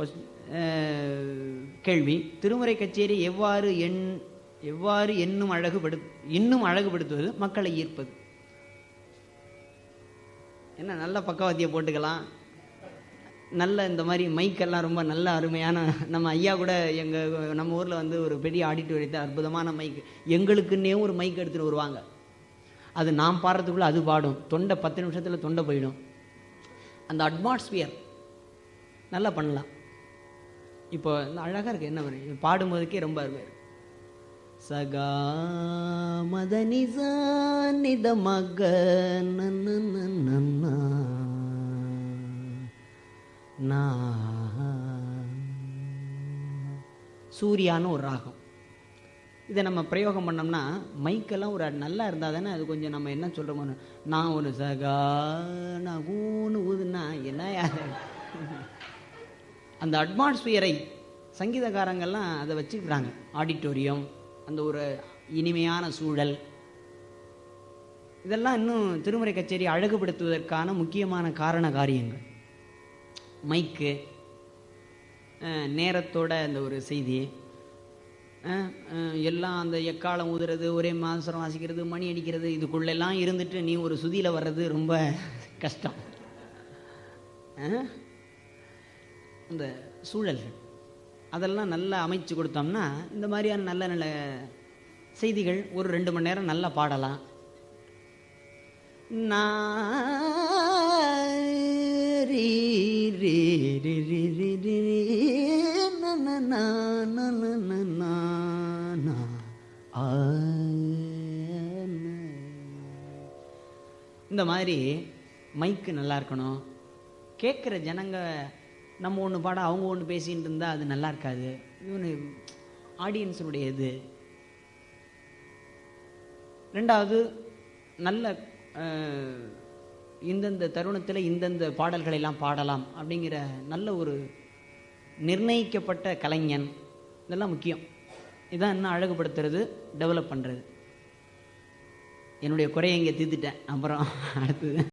கொஸ்- uh, கேள்வி. திருமுறை கச்சேரி எவ்வாறு எண் எவ்வாறு என்னும் அழகுபடு இன்னும் அழகுபடுத்துவது மக்களை ஈர்ப்பது? என்ன நல்ல பக்கவாத்தியை போட்டுக்கலாம். நல்ல இந்த மாதிரி மைக்கெல்லாம் ரொம்ப நல்ல அருமையான நம்ம ஐயா கூட எங்கள் நம்ம ஊரில் வந்து ஒரு பெரிய ஆடிட்டோரியத்தை அற்புதமான மைக் எங்களுக்குன்னே ஒரு மைக் எடுத்துகிட்டு வருவாங்க. அது நாம் பாடுறதுக்குள்ளே அது பாடும். தொண்டை பத்து நிமிஷத்தில் தொண்டை போயிடும். அந்த அட்மாஸ்பியர் நல்லா பண்ணலாம். இப்போ அழகாக இருக்கு என்ன பண்ணி? பாடும்போதுக்கே ரொம்ப அருமையாக இருக்கு. சகா மதனிசா நித மக நன்னா சூர்யான்னு ஒரு ராகம். இதை நம்ம பிரயோகம் பண்ணோம்னா மைக்கெல்லாம் ஒரு நல்லா இருந்தால் தானே அது கொஞ்சம் நம்ம என்ன சொல்கிறோமோ நான் ஒரு சகா நான் ஊன்னு ஊதுன்னா என்ன யாரு? அந்த அட்மாஸ்பியரை சங்கீதக்காரங்கள்லாம் அதை வச்சுக்கிறாங்க ஆடிட்டோரியம் அந்த ஒரு இனிமையான சூழல். இதெல்லாம் இன்னும் திருமுறை கச்சேரி அழகுபடுத்துவதற்கான முக்கியமான காரண காரியங்கள். மைக்கு நேரத்தோட அந்த ஒரு செய்தி. எல்லாம் அந்த எக்காலம் ஊதுறது ஒரே மாசரம் வாசிக்கிறது மணி அடிக்கிறது இதுக்குள்ளெல்லாம் இருந்துட்டு நீ ஒரு சுதியில் வர்றது ரொம்ப கஷ்டம். இந்த சூழல்கள் அதெல்லாம் நல்லா அமைச்சு கொடுத்தோம்னா இந்த மாதிரியான நல்ல நல்ல செய்திகள் ஒரு ரெண்டு மணி நேரம் நல்லா பாடலாம் இந்த மாதிரி மைக்கு நல்லா இருக்கணும் கேட்குற ஜனங்க நம்ம ஒன்று பாட அவங்க ஒன்று பேசின்னு இருந்தால் அது நல்லா இருக்காது. இவனு ஆடியன்ஸினுடைய இது. ரெண்டாவது நல்ல இந்தந்த தருணத்தில் இந்தந்த பாடல்களெல்லாம் பாடலாம் அப்படிங்கிற நல்ல ஒரு நிர்ணயிக்கப்பட்ட கலைஞன். இதெல்லாம் முக்கியம். இதான் இன்னும் அழகுபடுத்துறது டெவலப் பண்ணுறது என்னுடைய குறையை இங்கே தீர்த்துட்டேன். அப்புறம் அடுத்தது.